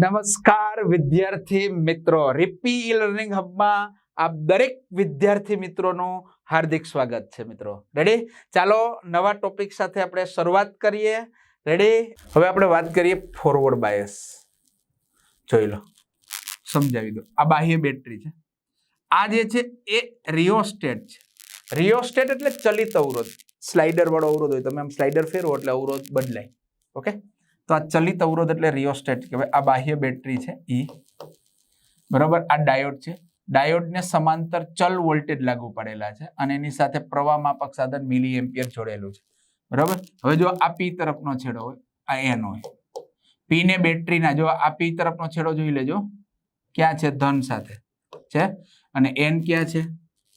નમસ્કાર વિદ્યાર્થી મિત્રો. રિપી ઈ લર્નિંગ હબમાં આપ દરેક વિદ્યાર્થી મિત્રોનું હાર્દિક સ્વાગત છે મિત્રો. રેડી ચાલો નવા ટોપિક સાથે આપણે શરૂઆત કરીએ. રેડી હવે આપણે વાત કરીએ ફોરવર્ડ બાયસ જોઈ લો. સમજાવી દો. આ બાહ્ય બેટરી છે. આ જે છે એ રિયોસ્ટેટ છે. રિયોસ્ટેટ એટલે ચલિત અવરોધ. સ્લાઇડર વાળો અવરોધ હોય. તમે આમ સ્લાઇડર ફેરવો એટલે અવરોધ બદલાય. ઓકે તો આ ચલિત અવરોધ એટલે રિયોસ્ટેટ કહેવાય. આ બાહ્ય બેટરી છે ઈ બરાબર? આ ડાયોડ છે. ડાયોડને સમાંતર ચલ વોલ્ટેજ લાગુ પડેલા છે અને એની સાથે પ્રવાહ માપક સાધન મિલી એમ્પિયર જોડેલું છે. બરાબર? હવે જો આ પી તરફનો છેડો હોય, આ એન હોય. પી ને બેટરીના જો આ પી તરફનો છેડો જોઈ લેજો. ક્યાં છે? ધન સાથે છે. અને એન ક્યાં છે?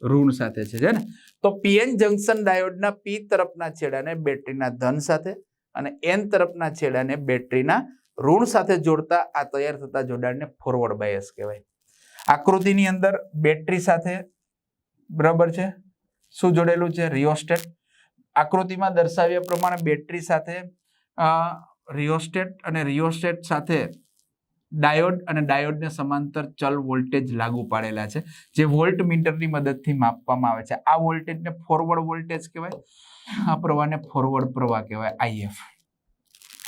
ઋણ સાથે છે. છે ને? તો પીએન જંકશન ડાયોડના પી તરફના છેડાને બેટરીના ધન સાથે અને એન તરફના છેડાને બેટરીના ઋણ સાથે જોડતા આ તૈયાર થતા જોડાણને ફોરવર્ડ બાયસ કહેવાય. આકૃતિની અંદર બેટરી સાથે બરાબર છે? શું જોડેલું છે? રિયોસ્ટેટ આકૃતિમાં દર્શાવ્યા પ્રમાણે બેટરી સાથે રિયોસ્ટેટ અને રિયોસ્ટેટ સાથે ડાયોડ અને ડાયોડને સમાંતર ચલ વોલ્ટેજ લાગુ પાડેલા છે, જે વોલ્ટ મીટરની મદદથી માપવામાં આવે છે. આ વોલ્ટેજને ફોરવર્ડ વોલ્ટેજ કહેવાય. આ પ્રવાહને ફોરવર્ડ પ્રવાહ કહેવાય આઈએફ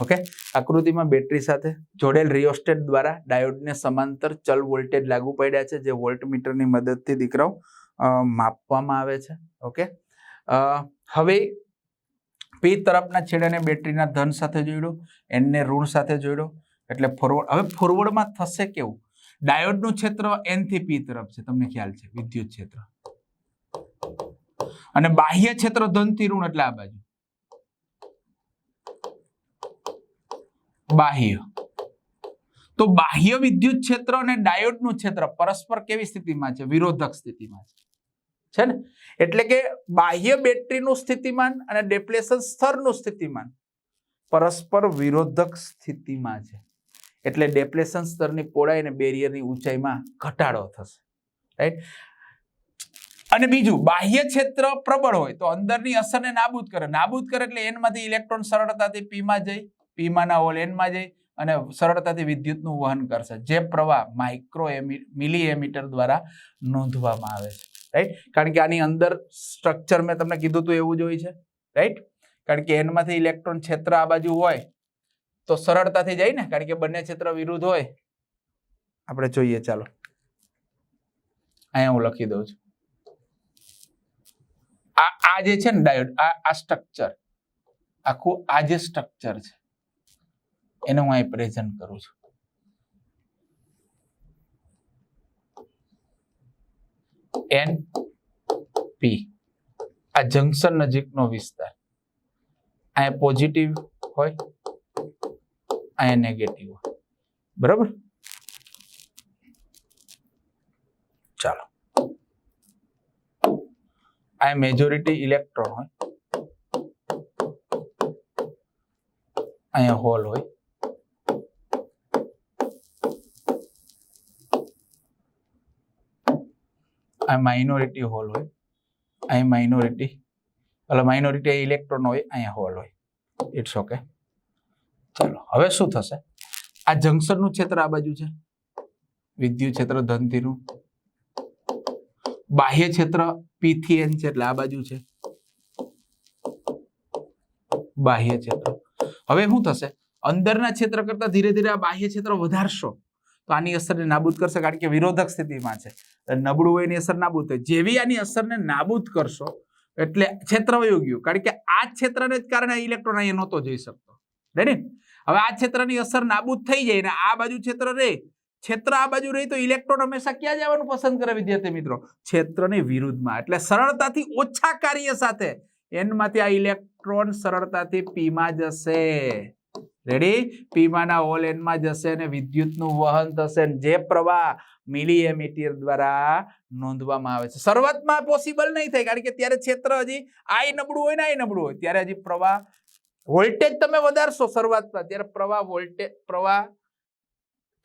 ઓકે આકૃતિમાં બેટરી સાથે જોડેલ રિયોસ્ટેટ દ્વારા ડાયોડને સમાંતર ચલ વોલ્ટેજ લાગુ પડ્યા છે, જે વોલ્ટ મીટરની મદદથી દીકરાઓ માપવામાં આવે છે. ઓકે હવે પી તરફના છેડાને બેટરીના ધન સાથે જોડ્યો એનને ઋણ સાથે જોડ્યો એટલે ફોરવર્ડ હવે ફોરવર્ડમાં થશે કેવું? ડાયોડનું ક્ષેત્ર એનથી પી તરફ છે, તમને ખ્યાલ છે, વિદ્યુત ક્ષેત્ર. અને બાહ્ય ક્ષેત્ર ધન ઋણ એટલે આ બાજુ. બાહ્ય. તો બાહ્ય વિદ્યુત ક્ષેત્ર અને ડાયોડનું ક્ષેત્ર પરસ્પર કેવી સ્થિતિમાં છે? વિરોધક સ્થિતિમાં છે. છે ને? એટલે કે બાહ્ય બેટરીનું સ્થિતિમાન અને ડેપ્લેશન સ્તરનું સ્થિતિમાન પરસ્પર વિરોધક સ્થિતિમાં છે. એટલે ડેપ્લેશન સ્તરની પહોળાઈ અને બેરિયરની ઊંચાઈમાં ઘટાડો થશે. રાઈટ? અને બીજું, બાહ્ય ક્ષેત્ર પ્રબળ હોય તો અંદરની અસરને નાબૂદ કરે. નાબૂદ કરે એટલે એનમાંથી ઇલેક્ટ્રોન સરળતાથી પીમાં જઈ પીમાંના હોલ એનમાં જઈ અને સરળતાથી વિદ્યુતનું વહન કરશે. જે પ્રવાહ માઇક્રો મિલી એમીટર દ્વારા નોંધવામાં આવે છે. રાઈટ કારણ કે આની અંદર સ્ટ્રક્ચર મેં તમને કીધું હતું એવું જ હોય છે. રાઈટ કારણ કે એનમાંથી ઇલેક્ટ્રોન ક્ષેત્ર આ બાજુ હોય તો સરળતાથી જાય ને? કારણ કે બંને ક્ષેત્ર વિરુદ્ધ હોય. આપણે જોઈએ, ચાલો. અહીંયા હું લખી દઉં છું. આ આ જે છે ને ડાયોડ આ આ સ્ટ્રક્ચર આખું આ જે સ્ટ્રક્ચર છે, એને હું અહીં પ્રેઝન્ટ કરું છું. એન પી આ જંકશન નજીકનો વિસ્તાર. અહીંયા પોઝિટિવ હોય, અહીંયા નેગેટિવ હોય. બરાબર? ચાલો. આ મેજોરિટી ઇલેક્ટ્રોન હોય. અહીંયા હોલ હોય. આ માઇનોરિટી હોલ હોય. અહીં માઇનોરિટી એટલે માઇનોરિટી ઇલેક્ટ્રોન હોય, અહીંયા હોલ હોય. ઇટ્સ ઓકે ચાલો, હવે શું થશે? આ જંકશનનું ક્ષેત્ર આ બાજુ છે. વિદ્યુત ક્ષેત્ર ધનતીનું બાહ્ય ક્ષેત્ર પી થી એન છે એટલે આ બાજુ છે. બાહ્ય ક્ષેત્ર. હવે શું થશે? અંદરના ક્ષેત્ર કરતા ધીરે ધીરે આ બાહ્ય ક્ષેત્ર વધારશો. તો આની અસરને નાબૂદ કરશે કારણ કે વિરોધક સ્થિતિમાં છે. નબળું હોય એની અસર નાબૂદ થાય. જેવી આની અસરને નાબૂદ કરશો, એટલે ક્ષેત્ર વયું ગયું કારણ કે આ ક્ષેત્રને જ કારણે ઇલેક્ટ્રોન અહીંયા નહોતો જઈ શકતો. રેડી હવે આ ક્ષેત્રની અસર નાબૂદ થઈ જાય ને આ બાજુ ક્ષેત્ર રહે ક્ષેત્ર આ બાજુ રહી તો ઇલેક્ટ્રોન હંમેશા ક્યાં જવાનું પસંદ કરે વિદ્યાર્થી મિત્રો? ક્ષેત્રની વિરુદ્ધમાં. એટલે સરળતાથી ઓછા કાર્ય સાથે એનમાંથી આ ઇલેક્ટ્રોન સરળતાથી પીમાં જશે. રેડી પીમાના ઓલ એનમાં જશે અને વિદ્યુતનું વહન થશે. જે પ્રવાહ મિલીએમીટર દ્વારા નોંધવામાં આવે છે. શરૂઆતમાં પોસિબલ નહીં થાય, કારણ કે ત્યારે ક્ષેત્ર હજી આ નબળું હોય ને આ નબળું હોય. ત્યારે હજી પ્રવાહ વોલ્ટેજ તમે વધારશો શરૂઆતમાં. ત્યારે પ્રવાહ વોલ્ટેજ પ્રવાહ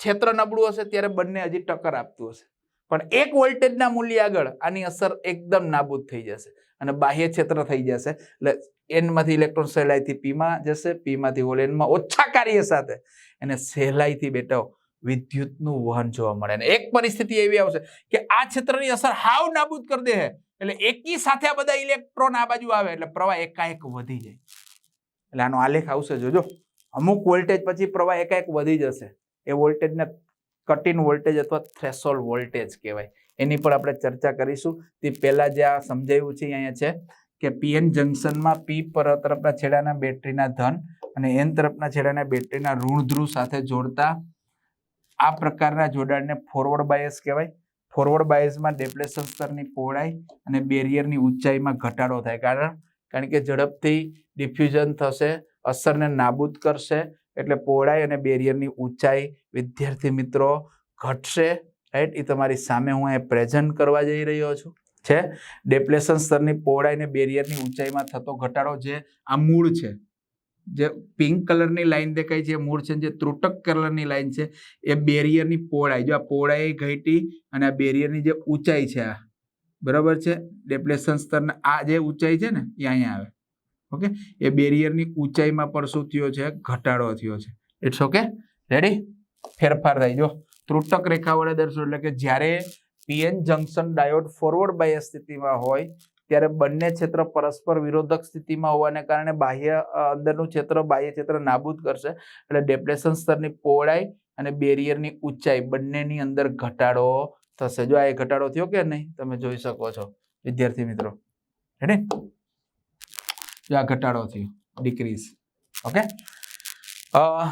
ક્ષેત્ર નબળું હશે ત્યારે બંને હજી ટક્કર આપતું હશે. પણ એક વોલ્ટેજના મૂલ્ય આગળ આની અસર એકદમ નાબૂદ થઈ જશે અને બાહ્ય ક્ષેત્ર થઈ જશે. એટલે એનમાંથી ઇલેક્ટ્રોન સહેલાઈથી પીમાં જશે, પીમાંથી હોલ એનમાં ઓછા કાર્ય સાથે. એને સહેલાઈથી બેટા વિદ્યુતનું વહન જોવા મળે. અને એક પરિસ્થિતિ એવી આવશે કે આ ક્ષેત્રની અસર હાવ નાબૂદ કરી દે એટલે એકી સાથે આ બધા ઇલેક્ટ્રોન આ બાજુ આવે, એટલે પ્રવાહ એકાએક વધી જાય. એટલે આનો આલેખ આવશે, જોજો. અમુક વોલ્ટેજ પછી પ્રવાહ એકાએક વધી જશે. એ વોલ્ટેજને કટ વોલ્ટેજ અથવા થ્રેશોલ વોલ્ટેજ કહેવાય. એની પર આપણે ચર્ચા કરીશું. તે પહેલાં જે આ સમજાવ્યું છે અહીંયા છે કે પીએન જંકશનમાં પી પર તરફના છેડાના બેટરીના ધન અને એન તરફના છેડાના બેટરીના ઋણ ધ્રુવ સાથે જોડતા આ પ્રકારના જોડાણને ફોરવર્ડ બાયસ કહેવાય. ફોરવર્ડ બાયસમાં ડેપ્લેશન સ્તરની પહોળાઈ અને બેરિયરની ઊંચાઈમાં ઘટાડો થાય. કારણ કારણ કે ઝડપથી ડિફ્યુઝન થશે, અસરને નાબૂદ કરશે એટલે પહોળાઈ અને બેરિયરની ઊંચાઈ, વિદ્યાર્થી મિત્રો, ઘટશે રાઈટ એ તમારી સામે હું અહીંયા પ્રેઝન્ટ કરવા જઈ રહ્યો છું. છે? ડેપ્લેશન સ્તરની પહોળાઈ અને બેરિયરની ઊંચાઈમાં થતો ઘટાડો જે આ મૂળ છે, જે પિંક કલરની લાઈન દેખાય છે મૂળ છે જે ત્રુટક કલરની લાઈન છે, એ બેરિયરની પહોળાઈ. જો આ પહોળાઈ ઘટી અને આ બેરિયરની જે ઊંચાઈ છે આ, બરાબર છે? ડેપ્લેશન સ્તરના આ જે ઊંચાઈ છે ને, એ અહીંયા આવે. ઓકે? એ બેરિયરની ઊંચાઈમાં પણ શું થયો છે? ઘટાડો થયો છે. ઇટ્સ ઓકે રેડી ફેરફાર થાય. જો, ત્રુટક રેખા વડે દર્શો એટલે કે જ્યારે PN junction diode forward bias સ્થિતિમાં હોય, ત્યારે બંને ક્ષેત્ર પરસ્પર વિરોધક સ્થિતિમાં હોવાને કારણે બાહ્ય અંદરનું ક્ષેત્ર, બાહ્ય ક્ષેત્ર નાબૂદ કરશે. એટલે ડેપ્રેશન સ્તરની પહોળાઈ અને બેરિયરની ઊંચાઈ બંનેની અંદર ઘટાડો થશે. જો આ ઘટાડો થયો કે નહીં, તમે જોઈ શકો છો. વિદ્યાર્થી મિત્રો. રેડી આ ઘટાડો થયો ડિક્રીઝ ઓકે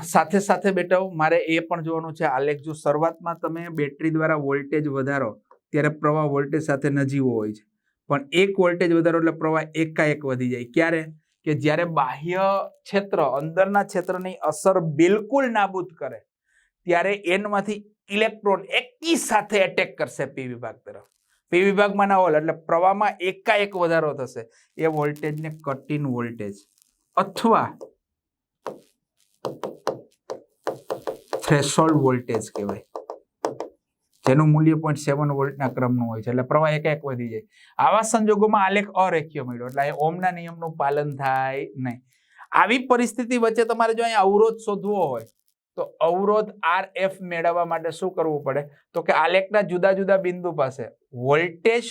સાથે સાથે બેટાઓ, મારે એ પણ જોવાનું છે, આલેખ, જો શરૂઆતમાં તમે બેટરી દ્વારા વોલ્ટેજ વધારો, ત્યારે પ્રવાહ વોલ્ટેજ સાથે નજીવો હોય છે. પણ એક વોલ્ટેજ વધારો એટલે પ્રવાહ એકાએક વધી જાય. ક્યારે? કે જ્યારે બાહ્ય ક્ષેત્ર, અંદરના ક્ષેત્રની અસર બિલકુલ નાબૂદ કરે, ત્યારે એનમાંથી ઇલેક્ટ્રોન એકી સાથે એટેક કરશે પી વિભાગ તરફ. પી વિભાગમાં ના હોલ, એટલે પ્રવાહમાં એકાએક વધારો થશે. એ વોલ્ટેજને કટ ઇન વોલ્ટેજ અથવા થ્રેશોલ્ડ વોલ્ટેજ કહેવાય. જેનું મૂલ્ય પોઈન્ટ સેવન વોલ્ટના ક્રમનું હોય છે, એટલે પ્રવાહ એક એક વધી જાય. આવા સંજોગોમાં આલેખ અરેખ્ય મળ્યો, એટલે ઓમના નિયમનું પાલન થાય નહીં. આવી પરિસ્થિતિ વચ્ચે તમારે જો અહીંયા અવરોધ શોધવો હોય તો અવરોધ આર એફ મેળવવા માટે શું કરવું પડે? તો કે આલેખના જુદા જુદા બિંદુ પાસે વોલ્ટેજ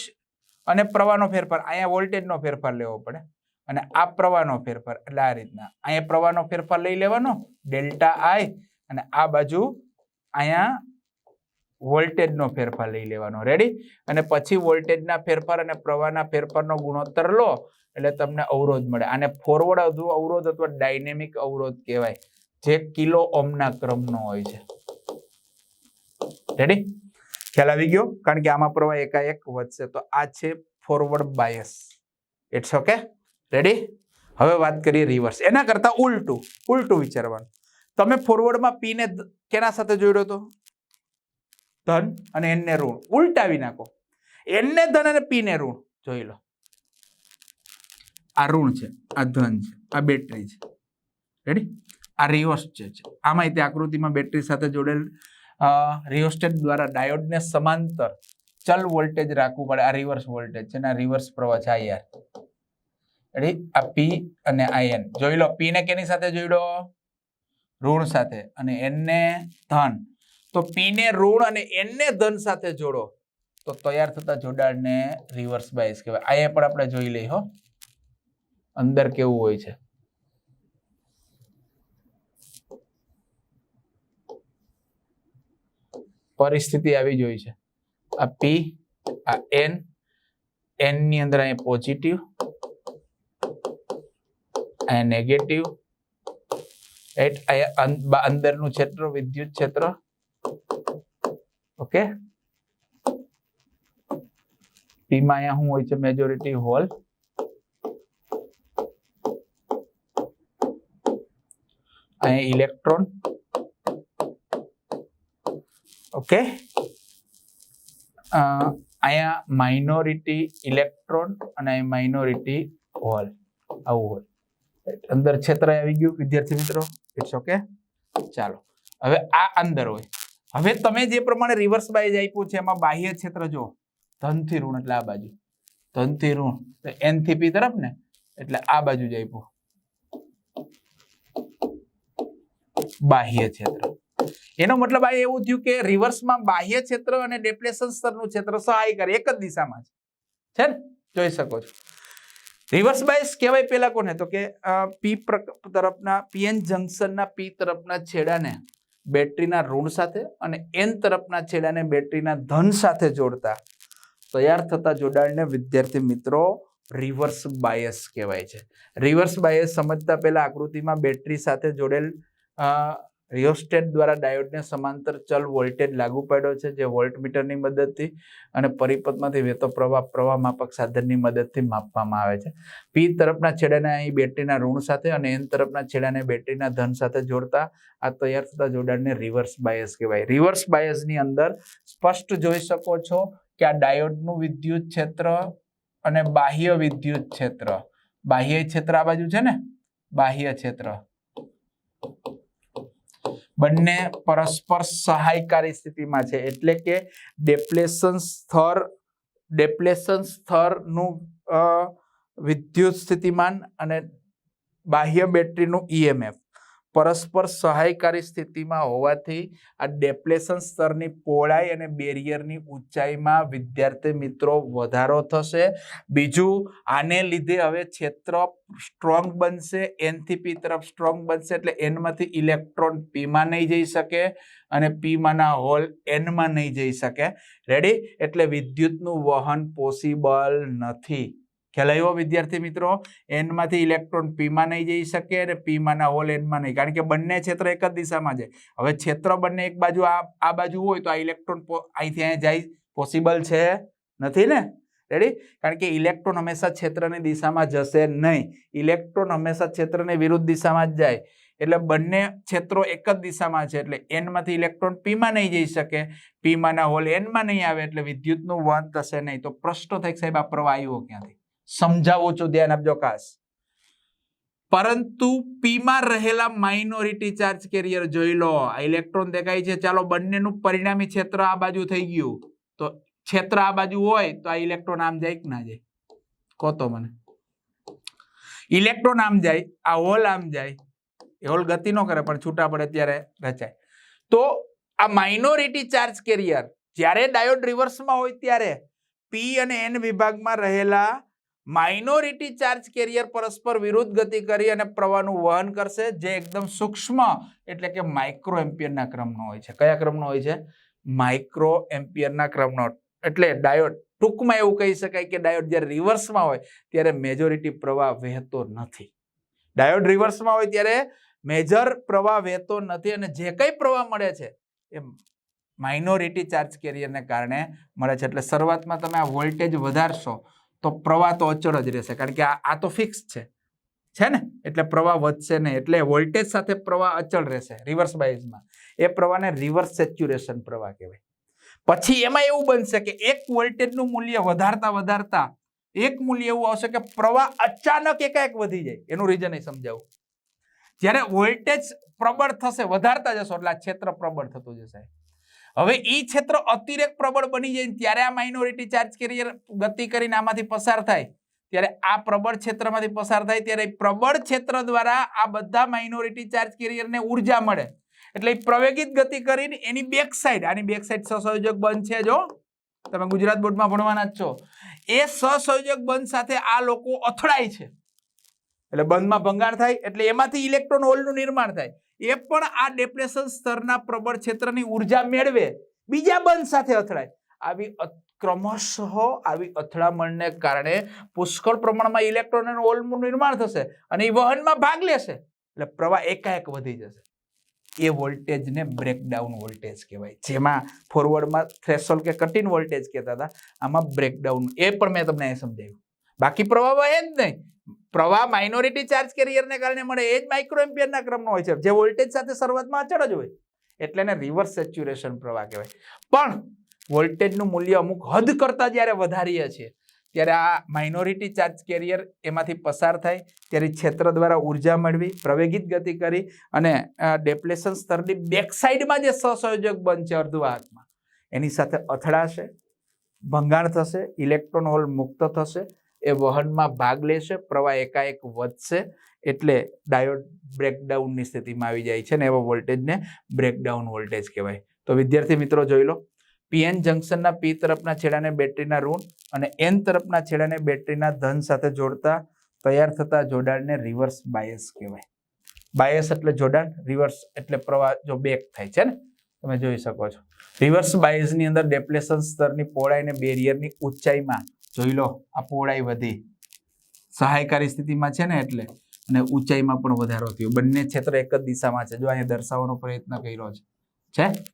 અને પ્રવાહનો ફેરફાર. અહીંયા વોલ્ટેજનો ફેરફાર લેવો પડે અને આ પ્રવાહનો ફેરફાર. એટલે આ રીતના. અહીંયા પ્રવાહનો ફેરફાર લઈ લેવાનો, ડેલ્ટા આઈ અને આ બાજુ અહીંયા વોલ્ટેજનો ફેરફાર લઈ લેવાનો. રેડી અને પછી વોલ્ટેજના ફેરફાર અને પ્રવાહના ફેરફારનો ગુણોત્તર લો, એટલે તમને અવરોધ મળે. આને ફોરવર્ડ અવરોધ અથવા ડાયનેમિક અવરોધ કહેવાય. જે કિલો ઓમના ક્રમનો હોય છે. રેડી ખ્યાલ આવી ગયો? કારણ કે આમાં પ્રવાહ એકાએક વધશે. તો આ છે forward bias it's okay ready હવે વાત કરીએ રિવર્સ એના કરતા ઉલટું ઉલટું વિચારવાનું. તમે ફોરવર્ડમાં પીને કેના સાથે જોડ્યો તો ધન અને એનને ઋણ. ઉલટાવી નાખો. એનને ધન અને પી ને ઋણ. જોઈ લો. આ ઋણ છે, આ ધન છે, આ બેટરી છે. રેડી આ રિયોસ્ટેટ છે. આમાં તે આકૃતિમાં બેટરી સાથે જોડેલ રિયોસ્ટેટ દ્વારા ડાયોડને સમાંતર ચલ વોલ્ટેજ રાખવું પડે. આ રિવર્સ વોલ્ટેજ છે અને રિવર્સ પ્રવાહ છે આઈઆર આ પી અને આઈએન જોઈ લો પી ને કેની સાથે જોડ્યો? ઋણ સાથે. અને એન ને ધન. તો પી ને ઋણ અને એન ને ધન સાથે જોડો. તો તૈયાર થતા જોડાણને રિવર્સ બાયસ કહેવાય. આ પણ આપણે જોઈ લઈએ હો. અંદર કેવું હોય છે? પરિસ્થિતિ આવી જોઈ છે. આ પી આ એનની અંદર અહીંયા પોઝિટિવ અહીંયા નેગેટિવ રાઈટ અહીંયા અંદરનું ક્ષેત્ર, વિદ્યુત ક્ષેત્ર. ઓકે પીમાં અહીંયા શું હોય છે? મેજોરિટી હોલ અહીંયા ઇલેક્ટ્રોન ઓકે અહીંયા માઇનોરિટી ઇલેક્ટ્રોન અને અહીંયા માઇનોરિટી હોલ આવું હોય. અંદર ક્ષેત્ર આવી ગયું, વિદ્યાર્થી મિત્રો? ઇટ્સ ઓકે ચાલો. હવે આ અંદર હોય. હવે તમે જે પ્રમાણે રિવર્સ બાય આપ્યું છે, એમાં બાહ્ય ક્ષેત્ર જો ધનથી ઋણ, એટલે આ બાજુ. ધનથી ઋણ. એનથી પી તરફ ને, એટલે આ બાજુ જ આપ્યું. બાહ્ય ક્ષેત્ર. એનો મતલબ આ એવું થયું કે રિવર્સમાં બાહ્ય ક્ષેત્ર અને ડેપ્લેશન સ્તરનું ક્ષેત્ર સહાય કરે, એક જ દિશામાં છે છે ને? જોઈ શકો છો. રિવર્સ બાયસ કહેવાય પેલા કોને? તો કે પી તરફના પીએન જંકશનના પી તરફના છેડાને બેટરીના ઋણ સાથે અને એન તરફના છેડાને બેટરીના ધન સાથે જોડતા તૈયાર થતા જોડાણને વિદ્યાર્થી મિત્રો રિવર્સ બાયસ કહેવાય છે. રિવર્સ બાયસ સમજતા પહેલા આકૃતિમાં બેટરી સાથે જોડેલ રિયોસ્ટેટ દ્વારા ડાયોડને સમાંતર ચલ વોલ્ટેજ લાગુ પાડ્યો છે, જે વોલ્ટમીટરની મદદથી અને પરિપથમાંથી વહેતો પ્રવાહ પ્રવાહ માપક સાધનની મદદથી માપવામાં આવે છે. પી તરફના છેડાને અહીં બેટરીના ઋણ સાથે અને એન તરફના છેડાને બેટરીના ધન સાથે જોડતા આ તૈયાર થતા જોડાણને રિવર્સ બાયસ કહેવાય. રિવર્સ બાયસની અંદર સ્પષ્ટ જોઈ શકો છો કે આ ડાયોડનું વિદ્યુત ક્ષેત્ર અને બાહ્ય વિદ્યુત ક્ષેત્ર. બાહ્ય ક્ષેત્ર આ બાજુ છે ને? બાહ્ય ક્ષેત્ર. બંને પરસ્પર સહાયકારી સ્થિતિમાં છે. એટલે કે ડેપ્લેશન સ્તર ડેપ્લેશન સ્તરનું વિદ્યુત સ્થિતિમાન અને બાહ્ય બેટરીનું ઈએમએફ પરસ્પર સહાયકારી સ્થિતિમાં હોવાથી આ ડેપ્લેશન સ્તરની પહોળાઈ અને બેરિયરની ઊંચાઈમાં વિદ્યાર્થી મિત્રો વધારો થશે. બીજું, આને લીધે હવે ક્ષેત્ર સ્ટ્રોંગ બનશે એનથી પી તરફ સ્ટ્રોંગ બનશે, એટલે એનમાંથી ઇલેક્ટ્રોન પીમાં નહીં જઈ શકે અને પીમાંના હોલ એનમાં નહીં જઈ શકે. રેડી એટલે વિદ્યુતનું વહન પોસિબલ નથી. ખ્યાલ વિદ્યાર્થી મિત્રો? એનમાંથી ઇલેક્ટ્રોન પીમાં નહીં જઈ શકે અને પીમાંના હોલ એનમાં નહીં. કારણ કે બંને ક્ષેત્ર એક જ દિશામાં છે. હવે ક્ષેત્ર બંને એક બાજુ, આ આ બાજુ હોય તો આ ઇલેક્ટ્રોન અહીંથી અહીંયા જાય પોસિબલ છે? નથી ને? રેડી કારણ કે ઇલેક્ટ્રોન હંમેશા ક્ષેત્રની દિશામાં જશે નહીં. ઇલેક્ટ્રોન હંમેશા ક્ષેત્રની વિરુદ્ધ દિશામાં જ જાય. એટલે બંને ક્ષેત્રો એક જ દિશામાં છે. એટલે એનમાંથી ઇલેક્ટ્રોન પીમાં નહીં જઈ શકે. પીમાંના હોલ એનમાં નહીં આવે. એટલે વિદ્યુતનું વહન થશે નહીં. તો પ્રશ્ન થાય સાહેબ, આ પ્રવાહ આવ્યો ક્યાંથી? સમજાવું છું ધ્યાન આપજો ખાસ. પરંતુ પીમાં રહેલા માઇનોરિટી ચાર્જ કેરિયર જોઈ લો, આ ઇલેક્ટ્રોન દેખાય છે. ચાલો, બંનેનું પરિણામી ક્ષેત્ર આ બાજુ થઈ ગયું. તો ક્ષેત્ર આ બાજુ હોય તો આ ઇલેક્ટ્રોન આમ જાય કે ના જાય? કહો તો મને. ઇલેક્ટ્રોન આમ જાય, આ હોલ આમ જાય. એ હોલ ગતિ ન કરે, પણ છૂટા પડે ત્યારે રચાય. તો આ માઇનોરિટી ચાર્જ કેરિયર જ્યારે ડાયોડ રિવર્સમાં હોય ત્યારે પી અને એન વિભાગમાં રહેલા માઇનોરિટી ચાર્જ કેરિયર પરસ્પર વિરુદ્ધ ગતિ કરી અને પ્રવાહનું વહન કરશે, જે એકદમ સૂક્ષ્મ એટલે કે માઇક્રો એમ્પિયરના ક્રમનો હોય છે. કયા ક્રમનો હોય છે? માઇક્રો એમ્પિયરના ક્રમનો. એટલે ડાયોડ ટૂંકમાં એવું કહી શકાય કે ડાયોડ જ્યારે રિવર્સમાં હોય, ત્યારે મેજોરિટી પ્રવાહ વહેતો નથી. ડાયોડ રિવર્સમાં હોય ત્યારે મેજર પ્રવાહ વહેતો નથી અને જે કંઈ પ્રવાહ મળે છે, એ માઇનોરિટી ચાર્જ કેરિયરને કારણે મળે છે. એટલે શરૂઆતમાં તમે આ વોલ્ટેજ વધારશો તો પ્રવાહ તો અચળ જ રહેશે, કારણ કે આ તો ફિક્સ છે. છે ને? એટલે પ્રવાહ વધશે નહીં, એટલે વોલ્ટેજ સાથે પ્રવાહ અચળ રહેશે રિવર્સ બાઇઝમાં એ પ્રવાહને રિવર્સ સેચ્યુરેશન પ્રવાહ કહેવાય. પછી એમાં એવું બનશે કે એક વોલ્ટેજનું મૂલ્ય વધારતા વધારતા એક મૂલ્ય એવું આવશે કે પ્રવાહ અચાનક એકાએક વધી જાય. એનું રીઝન એ સમજાવું. જ્યારે વોલ્ટેજ પ્રબળ થશે, વધારતા જશો, એટલે આ ક્ષેત્ર પ્રબળ થતું જશે. હવે ઈ ક્ષેત્ર અતિરેક પ્રબળ બની જાય ત્યારે આ માઇનોરિટી ચાર્જ કેરિયર ગતિ કરીને આમાંથી પસાર થાય. ત્યારે આ પ્રબળ ક્ષેત્રમાંથી પસાર થાય ત્યારે પ્રબળ ક્ષેત્ર દ્વારા આ બધા માઇનોરિટી ચાર્જ કેરિયરને ઊર્જા મળે. એટલે પ્રવેગિત ગતિ કરીને એની બેક સાઈડ આની બેક સાઈડ સહસંયોજક બંધ છે જો. તમે ગુજરાત બોર્ડમાં ભણવાના જ છો. એ સહસંયોજક બંધ સાથે આ લોકો અથડાય છે. એટલે બંધમાં ભંગાણ થાય, એટલે એમાંથી ઇલેક્ટ્રોન હોલનું નિર્માણ થાય. એ પણ આ ડેપ્રેશન સ્તરના પ્રબળ ક્ષેત્રની ઊર્જા મેળવે. બીજા બંધ સાથે અથડાય. આવી ક્રમશઃ આવી અથડામણને કારણે પુષ્કળ પ્રમાણમાં ઇલેક્ટ્રોન અને હોલનું નિર્માણ થશે અને એ વહનમાં ભાગ લેશે. એટલે પ્રવાહ એકાએક વધી જશે. એ વોલ્ટેજને બ્રેકડાઉન વોલ્ટેજ કહેવાય. જેમાં ફોરવર્ડમાં થ્રેશોલ કે કટિન વોલ્ટેજ કહેતા હતા, આમાં બ્રેકડાઉન એ પણ મેં તમને અહીં સમજાવ્યું. બાકી પ્રવાહ વહે જ નહીં. પ્રવાહ માઇનોરિટી ચાર્જ કેરિયરને કારણે મળે એ જ માઇક્રો એમ્પિયરના ક્રમનો હોય છે. જે વોલ્ટેજ સાથે શરૂઆતમાં અચળ જ હોય. એટલે એને રિવર્સ સેચ્યુરેશન પ્રવાહ કહેવાય. પણ વોલ્ટેજનું મૂલ્ય અમુક હદ કરતાં જ્યારે વધારીએ છીએ, ત્યારે આ માઇનોરિટી ચાર્જ કેરિયર એમાંથી પસાર થાય, ત્યારે ક્ષેત્ર દ્વારા ઊર્જા મેળવી, પ્રવેગિત ગતિ કરી અને ડેપ્લેશન સ્તરની બેક સાઈડમાં જે સહસંયોજક બનશે અર્ધવાહકમાં એની સાથે અથડાશે, ભંગાણ થશે ઇલેક્ટ્રોન હોલ મુક્ત થશે એ વહનમાં ભાગ લેશે, પ્રવાહ એકાએક વધશે એટલે ડાયોડ બ્રેકડાઉનની સ્થિતિમાં આવી જાય છે ને એવા વોલ્ટેજને બ્રેકડાઉન વોલ્ટેજ કહેવાય. તો વિદ્યાર્થી મિત્રો જોઈ લો, પીએન જંક્શનના પી તરફના છેડાને બેટરીના ઋણ અને એન તરફના છેડાને બેટરીના ધન સાથે જોડતા તૈયાર થતા જોડાણને રિવર્સ બાયસ કહેવાય. બાયસ એટલે જોડાણ, રિવર્સ એટલે પ્રવાહ જો બેક થાય છે ને, તમે જોઈ શકો છો. રિવર્સ બાયસની અંદર ડેપ્લેશન સ્તરની પહોળાઈ અને બેરિયરની ઊંચાઈમાં જોઈ લો, આ પહોળાઈ વધી. સહાયકારી સ્થિતિમાં છે ને એટલે. અને ઊંચાઈમાં પણ વધારો થયો. બંને ક્ષેત્ર એક જ દિશામાં છે. જો અહીંયા દર્શાવવાનો પ્રયત્ન કર્યો છે. છે?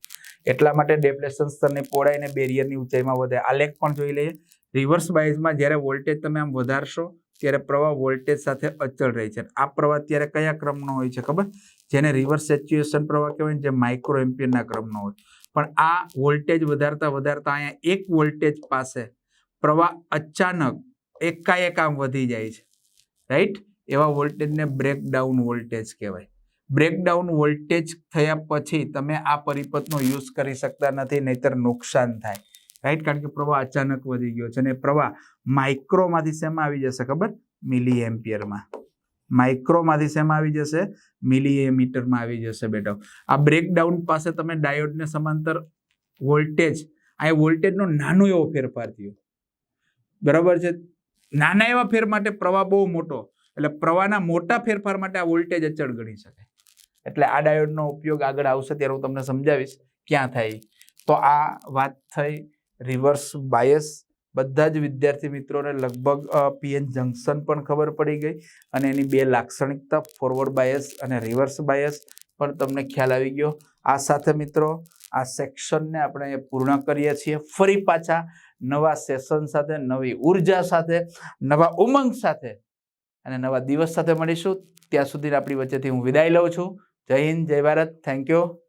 એટલા માટે ડેપ્લેશન સ્તરની પહોળાઈ બેરિયરની ઊંચાઈમાં વધે. આલેખ પણ જોઈ લઈએ. રિવર્સ બાઇઝમાં જ્યારે વોલ્ટેજ તમે આમ વધારશો, ત્યારે પ્રવાહ વોલ્ટેજ સાથે અચળ રહે છે. આ પ્રવાહ ત્યારે કયા ક્રમનો હોય છે ખબર? જેને રિવર્સ સેચ્યુએશન પ્રવાહ કહેવાય ને, જે માઇક્રો એમ્પિયરના ક્રમનો હોય. પણ આ વોલ્ટેજ વધારતા વધારતા અહીંયા એક વોલ્ટેજ પાસે પ્રવાહ અચાનક એકાએક આમ વધી જાય છે. રાઈટ એવા વોલ્ટેજને બ્રેકડાઉન વોલ્ટેજ કહેવાય. બ્રેકડાઉન વોલ્ટેજ થયા પછી તમે આ પરિપથનો યુઝ કરી શકતા નથી, નહીતર નુકસાન થાય. રાઈટ કારણ કે પ્રવાહ અચાનક વધી ગયો છે અને પ્રવાહ માઇક્રોમાંથી શેમાં આવી જશે ખબર? મિલી એમ્પિયરમાં માઇક્રોમાંથી શેમાં આવી જશે? મિલી એમીટરમાં આવી જશે બેટા. આ બ્રેકડાઉન પાસે તમે ડાયોડને સમાંતર વોલ્ટેજ આ વોલ્ટેજનો નાનો એવો ફેરફાર થયો. બરાબર છે? નાના એવા ફેર માટે પ્રવાહ બહુ મોટો, એટલે પ્રવાહના મોટા ફેરફાર માટે આ વોલ્ટેજ અચળ ગણી શકાય. એટલે આ ડાયોડનો ઉપયોગ આગળ આવશે, ત્યારે હું તમને સમજાવીશ ક્યાં થાય. તો આ વાત થઈ રિવર્સ બાયસ. બધા જ વિદ્યાર્થી મિત્રોને લગભગ પીએન જંક્શન પણ ખબર પડી ગઈ અને એની બે લાક્ષણિકતા ફોરવર્ડ બાયસ અને રિવર્સ બાયસ પણ તમને ખ્યાલ આવી ગયો. આ સાથે મિત્રો, આ સેક્શનને આપણે પૂર્ણ કરીએ છીએ. ફરી પાછા નવા સેશન સાથે, નવી ઊર્જા સાથે, નવા ઉમંગ સાથે અને નવા દિવસ સાથે મળીશું. ત્યાં સુધી આપણી વચ્ચેથી હું વિદાય લઉં છું. જય હિન્દ, જય ભારત. Thank you